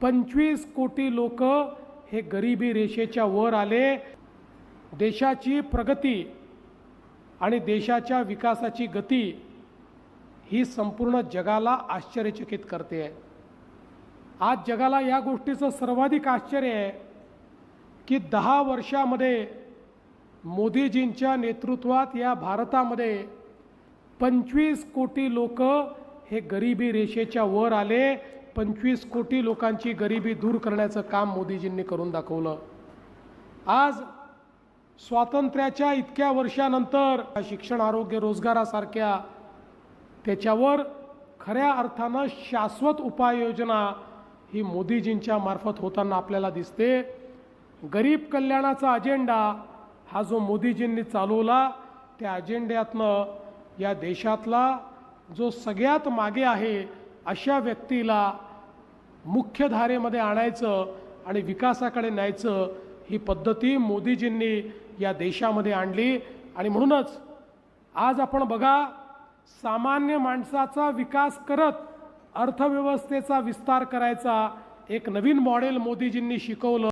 पंचवीस कोटी लोक हे गरिबी रेषेच्या वर आले. देशाची प्रगती आणि देशाच्या विकासाची गती ही संपूर्ण जगाला आश्चर्यचकित करते. आहे आज जगाला या गोष्टीचं सर्वाधिक आश्चर्य आहे की दहा वर्षामध्ये मोदीजींच्या नेतृत्वात या भारतामध्ये पंचवीस कोटी लोक हे गरिबी रेषेच्या वर आले. पंचवीस कोटी लोकांची गरिबी दूर करण्याचं काम मोदीजींनी करून दाखवलं. आज स्वातंत्र्याच्या इतक्या वर्षानंतर शिक्षण आरोग्य रोजगारासारख्या त्याच्यावर खऱ्या अर्थानं शाश्वत उपाययोजना ही मोदीजींच्या मार्फत होताना आपल्याला दिसते. गरीब कल्याणाचा अजेंडा हा जो मोदीजींनी चालवला त्या अजेंड्यातनं या देशातला जो सगळ्यात मागे आहे अशा व्यक्तीला मुख्य धारेमध्ये आणायचं आणि विकासाकडे न्यायचं ही पद्धती मोदीजींनी या देशामध्ये आणली. आणि म्हणूनच आज आपण बघा सामान्य माणसाचा विकास करत अर्थव्यवस्थेचा विस्तार करायचा एक नवीन मॉडेल मोदीजींनी शिकवलं.